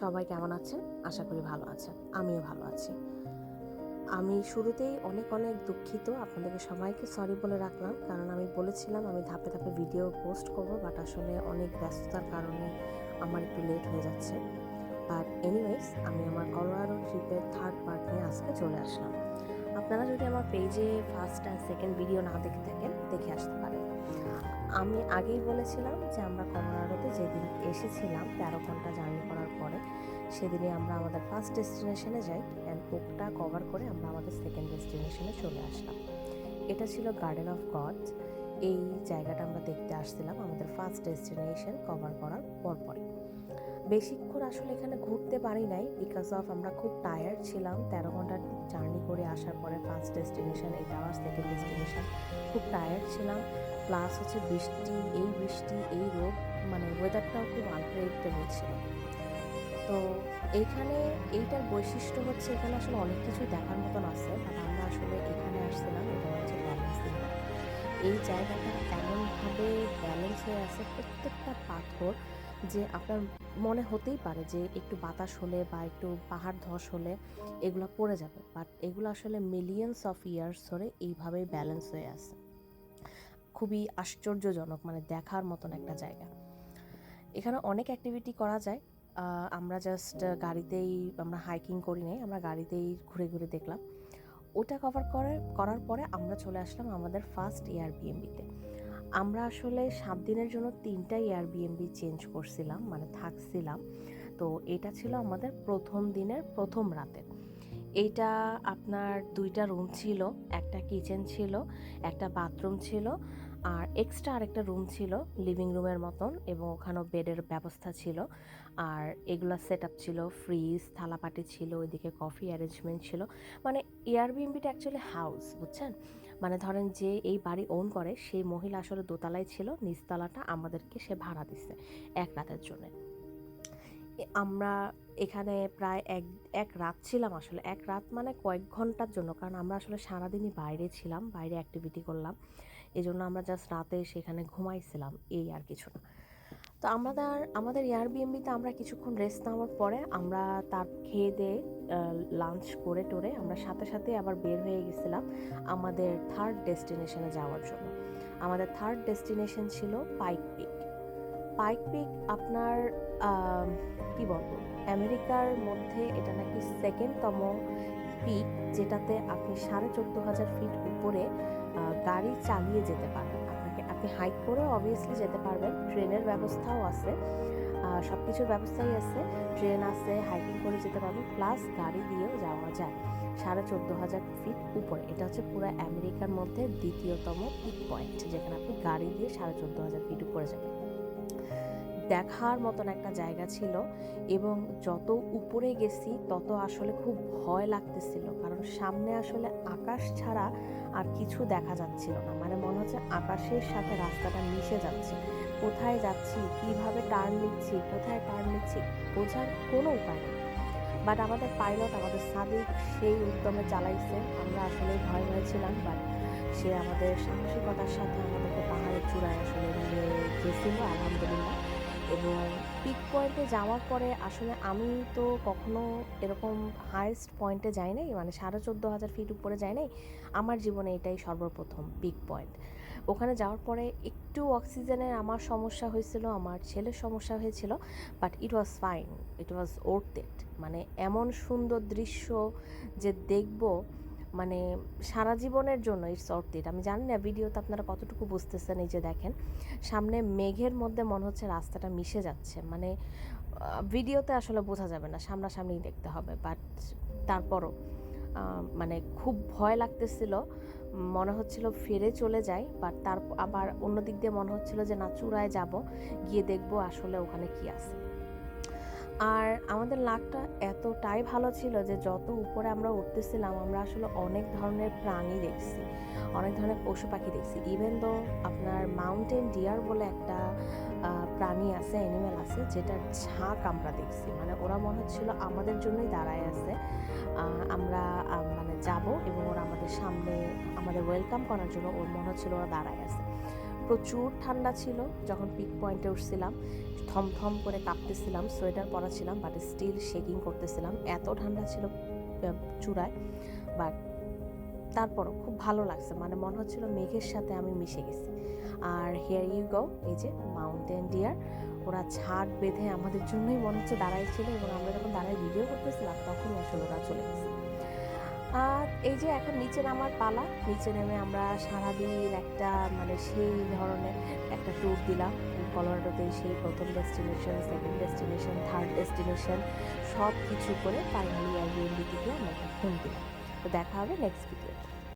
সবাই কেমন আছেন? আশা করি ভালো আছেন। আমিও ভালো আছি। আমি শুরুতেই অনেক অনেক দুঃখিত আপনাদেরকে সবাইকে সরি বলে রাখলাম। কারণ আমি বলেছিলাম আমি ধাপে ধাপে ভিডিও পোস্ট করব, বাট আসলে অনেক ব্যস্ততার কারণে আমার একটু লেট হয়ে যাচ্ছে। বাট এনিওয়েজ আমি আমার কলোয়ারো ট্রিপের থার্ড পার্ট নিয়ে আজকে চলে আসলাম। আপনারা যদি আমার পেজে ফার্স্ট অ্যান্ড সেকেন্ড ভিডিও না দেখে থাকেন, দেখে আসতে পারেন। আমি আগেই বলেছিলাম যে আমরা কলোরাডোতে যেদিন এসেছিলাম, তেরো ঘণ্টা জার্নি করার পরে সেদিনে আমরা আমাদের ফার্স্ট ডেস্টিনেশনে যাই অ্যান্ড ওটা কভার করে আমরা আমাদের সেকেন্ড ডেস্টিনেশনে চলে আসলাম। এটা ছিল গার্ডেন অফ গড এই জায়গাটা আমরা দেখতে আসছিলাম আমাদের ফার্স্ট ডেস্টিনেশন কভার করার পরপরই। বেশিক্ষণ আসলে এখানে ঘুরতে পারি নাই বিকজ অফ আমরা খুব টায়ার্ড ছিলাম। তেরো ঘণ্টার জার্নি করে আসার পরে first destination eight hours second destination খুব টায়ার্ড ছিলাম। প্লাস হচ্ছে বৃষ্টি, এই বৃষ্টি, এই রোদ মানে ওয়েদারটাও খুব আনপ্রেডিক্টেবল ছিল। তো এইখানে এইটার বৈশিষ্ট্য হচ্ছে এখানে আসলে অনেক কিছুই দেখার মতন আছে বাট আমরা আসলে এখানে আসছিলাম এটা হচ্ছে ব্যালেন্সিং এই জায়গাটা এমনভাবে ব্যালেন্স হয়ে আছে প্রত্যেকটা পাথর যে আপনার মনে হতেই পারে যে একটু বাতাস হলে বা একটু পাহাড় ধস হলে এগুলো পড়ে যাবে। বাট এগুলো আসলে মিলিয়ন্স অফ ইয়ার্স ধরে এইভাবেই ব্যালেন্স হয়ে আছে। খুবই আশ্চর্যজনক মানে দেখার মতন একটা জায়গা। এখানে অনেক অ্যাক্টিভিটি করা যায়। আমরা জাস্ট গাড়িতেই আমরা হাইকিং করি নাই, আমরা গাড়িতেই ঘুরে ঘুরে দেখলাম। ওটা কভার করে, করার পরে আমরা চলে আসলাম আমাদের ফার্স্ট এয়ারবিএমবিতে আমরা আসলে সাত দিনের জন্য তিনটা এয়ারবিএমবি চেঞ্জ করছিলাম মানে থাকছিলাম। তো এটা ছিল আমাদের প্রথম দিনের প্রথম রাতে। এইটা আপনার দুইটা রুম ছিল, একটা কিচেন ছিল, একটা বাথরুম ছিল, আর এক্সট্রা আরেকটা রুম ছিল লিভিং রুমের মতন এবং ওখানেও বেডের ব্যবস্থা ছিল। আর এগুলো সেট আপ ছিল ফ্রিজ থালাপাটি ছিল, ওইদিকে কফি অ্যারেঞ্জমেন্ট ছিল। মানে এয়ারবিএমবিটা অ্যাকচুয়ালি হাউস বুঝছেন? মানে ধরেন যে এই বাড়ি ওন করে, সেই মহিলা আসলে দোতলায় ছিল, নিচতলাটা আমাদেরকে সে ভাড়া দিচ্ছে এক রাতের জন্য। আমরা এখানে প্রায় এক এক রাত ছিলাম আসলে। এক রাত মানে কয়েক ঘণ্টার জন্য, কারণ আমরা আসলে সারাদিনই বাইরে ছিলাম, বাইরে অ্যাক্টিভিটি করলাম। এই জন্য আমরা জাস্ট রাতে সেখানে ঘুমাইছিলাম, এই আর কিছু না। তো আমাদের আমাদের এয়ারবিএমবিতে আমরা কিছুক্ষণ রেস্ট নেওয়ার পরে আমরা তার খেয়ে দিয়ে লাঞ্চ করে টোরে আমরা সাথে সাথে আবার বের হয়ে গেছিলাম আমাদের থার্ড ডেস্টিনেশনে যাওয়ার জন্য। আমাদের থার্ড ডেস্টিনেশন ছিল পাইক পিক পাইক পিক আপনার কি বলব, আমেরিকার মধ্যে এটা নাকি সেকেন্ডতম পিক যেটাতে আপনি সাড়ে চোদ্দ হাজার ফিট উপরে গাড়ি চালিয়ে যেতে আপনাকে আপনি হাইক করেও অবভিয়াসলি যেতে পারবেন। ট্রেনের ব্যবস্থাও আছে। সব কিছুর ব্যবস্থাই আছে। ট্রেন আছে হাইকিং করে যেতে পারবেন প্লাস গাড়ি দিয়েও যাওয়া যায়। সাড়ে চোদ্দ হাজার ফিট উপরে। এটা হচ্ছে পুরো আমেরিকার মধ্যে দ্বিতীয়তম পিক পয়েন্ট যেখানে আপনি গাড়ি দিয়ে সাড়ে চোদ্দ হাজার ফিট উপরে যাবেন। দেখার মতন একটা জায়গা ছিল এবং যত উপরে গেছি, তত আসলে খুব ভয় লাগতেছিল। কারণ সামনে আসলে আকাশ ছাড়া আর কিছু দেখা যাচ্ছিল না। মানে মনে হচ্ছে আকাশের সাথে রাস্তাটা মিশে যাচ্ছে। কোথায় যাচ্ছি? কীভাবে টার্ন নিচ্ছি? কোথায় টার্ন নিচ্ছি? বোঝার কোনো উপায় নেই। বাট আমাদের পাইলট আমাদের সাদিক সেই উদ্যমে চালাইছে। আমরা আসলে ভয় হয়েছিলাম বাট সে আমাদের সাহসিকতার সাথে আমাদেরকে পাহাড়ের চূড়ায় আসলে নিয়ে গেছিল, আলহামদুলিল্লাহ। এবং পিক পয়েন্টে যাওয়ার পরে আসলে আমি তো কখনো এরকম হায়েস্ট পয়েন্টে যাই নাই মানে সাড়ে চোদ্দ হাজার ফিট উপরে যাই নাই। আমার জীবনে এটাই সর্বপ্রথম পিক পয়েন্ট ওখানে যাওয়ার পরে একটু অক্সিজেনের আমার সমস্যা হয়েছিল, আমার ছেলের সমস্যা হয়েছিল but it was fine it was worth it মানে এমন সুন্দর দৃশ্য যে দেখব মানে সারা জীবনের জন্য ইটস অর্থ ইট আমি জানি না ভিডিওতে আপনারা কতটুকু বুঝতেছেন এই যে দেখেন, সামনে মেঘের মধ্যে মনে হচ্ছে রাস্তাটা মিশে যাচ্ছে। মানে ভিডিওতে আসলে বোঝা যাবে না সামনাসামনি দেখতে হবে। বাট তারপরও মানে খুব ভয় লাগতেছিল, মনে হচ্ছিল ফিরে চলে যাই বাট তার আবার অন্য দিক দিয়ে মনে হচ্ছিল যে না, চূড়ায় যাব, গিয়ে দেখব আসলে ওখানে কি আছে। আর আমাদের লাকটা এতটাই ভালো ছিল যে যত উপরে আমরা উঠতেছিলাম, আমরা আসলে অনেক ধরনের প্রাণী দেখছি, অনেক ধরনের পশু পাখি দেখছি। ইভেন দো আপনার মাউন্টেন ডিয়ার বলে একটা প্রাণী আছে অ্যানিমেল আছে, যেটার ঝাঁক আমরা দেখছি। মানে ওরা মনে হচ্ছিল আমাদের জন্যই দাঁড়ায় আছে। আমরা মানে যাব এবং ওরা আমাদের সামনে, আমাদের ওয়েলকাম করার জন্য ওর মনে হচ্ছিল ওরা দাঁড়ায় আছে। প্রচুর ঠান্ডা ছিল যখন পিক পয়েন্টে উঠছিলাম। থমথম করে কাঁপতেছিলাম, সোয়েটার পরা ছিলাম বাট স্টিল শেকিং করতেছিলাম। এত ঠান্ডা ছিল চূড়ায় বাট তারপরও খুব ভালো লাগছে। মানে মনে হচ্ছিল মেঘের সাথে আমি মিশে গেছি। আর হেয়ার ইউ গো এই যে মাউন্টেন ডিয়ার ওরা ছাদ বেঁধে আমাদের জন্যই মনে হচ্ছে দাঁড়াই ছিল এবং আমরা যখন দাঁড়ায় ভিডিও করতেছিলাম, তখনই আসলে ওরা চলে গেছে। আর এই যে এখন নিচে নামার পালা, নিচে নেমে আমরা সারাদিন একটা মানে সেই ধরনের একটা ট্যুর দিলাম। কলোরাডোতে সেই প্রথম destination second destination third destination সব কিছু করে ফাইনালি এয়ারবিএনবি থেকে আমরা একটা ফোন দিলাম। তো দেখা হবে নেক্সট ভিডিও